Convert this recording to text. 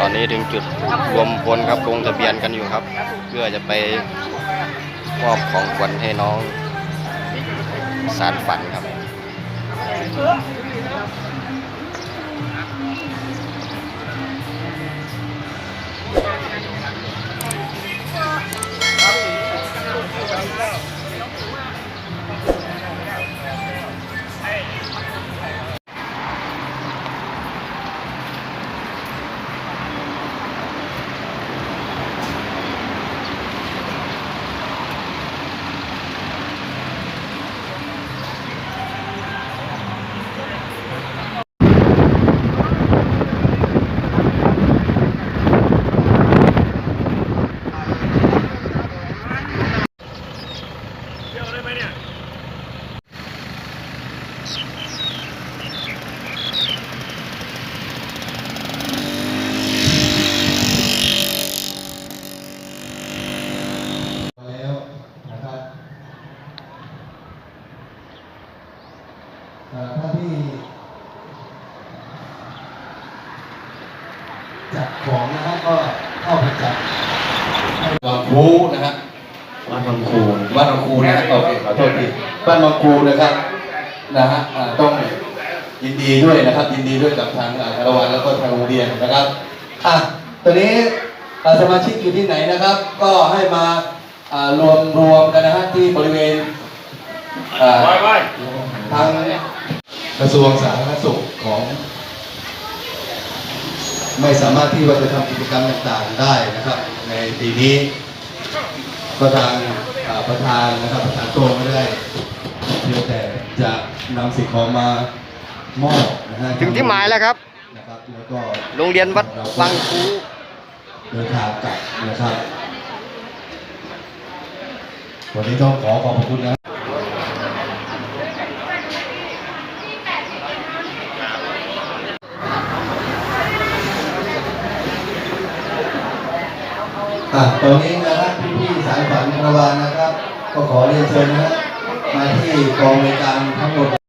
ตอนนี้ถึงจุดรวมพลครับลงทะเบียนกันอยู่ครับ เพื่อจะไปมอบของขวัญให้น้องสารฝันครับ ท่านที่จัดของนะฮะก็เข้าไปจัดให้วังคูนะฮะบ้านวังคูบ้านวังคูนะฮะโอเคขอโทษทีบ้านวังคูนะครับนะฮะอ่าต้องยินดีด้วยนะครับ ยินดีด้วยกับทางอ่าคารวานแล้วก็ทางโรงเรียนนะครับอะตอนนี้อ่าสมาชิกอยู่ที่ไหนนะครับ ก็ให้มาอ่ารวมรวมกันนะฮะที่บริเวณอ่า ทางกระทรวงสาธารณสุขของไม่สามารถที่ว่าจะทำกิจกรรมต่างๆได้นะครับ ในปีนี้ก็ทางประธานนะครับประธานโตไม่ได้เพียงแต่จะนำสิ่งของมามอบนะฮะถึงที่หมายแล้วครับนะครับแล้วก็โรงเรียนวัดบางคูเดินทางกลับนะครับวันนี้ต้องขอขอบคุณนะ อะตอนนี้นะครับพี่ๆสายฝันคารวานนะครับ ก็ขอเรียนเชิญนะมาที่กองในวยการทั้งหมด